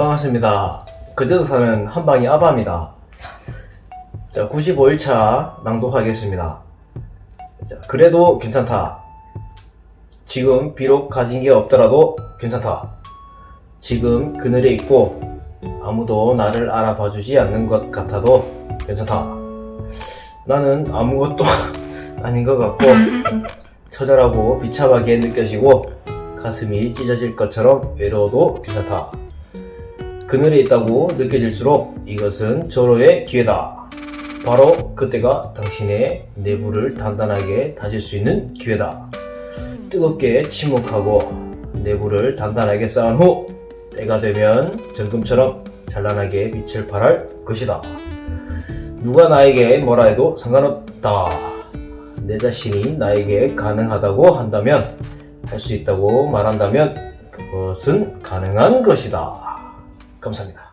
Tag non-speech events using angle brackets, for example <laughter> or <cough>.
반갑습니다. 그제도 사는 한방이 아바입니다. 자, 95일차 낭독하겠습니다. 자, 그래도 괜찮다. 지금 비록 가진 게 없더라도 괜찮다. 지금 그늘에 있고 아무도 나를 알아봐 주지 않는 것 같아도 괜찮다. 나는 아무것도 <laughs> 아닌 것 같고 <laughs> 처절하고 비참하게 느껴지고 가슴이 찢어질 것처럼 외로워도 괜찮다. 그늘에 있다고 느껴질수록 이것은 절호의 기회다. 바로 그때가 당신의 내부를 단단하게 다질 수 있는 기회다. 뜨겁게 침묵하고 내부를 단단하게 쌓은 후 때가 되면 정금처럼 찬란하게 빛을 발할 것이다. 누가 나에게 뭐라 해도 상관없다. 내 자신이 나에게 가능하다고 한다면, 할 수 있다고 말한다면, 그것은 가능한 것이다. 감사합니다.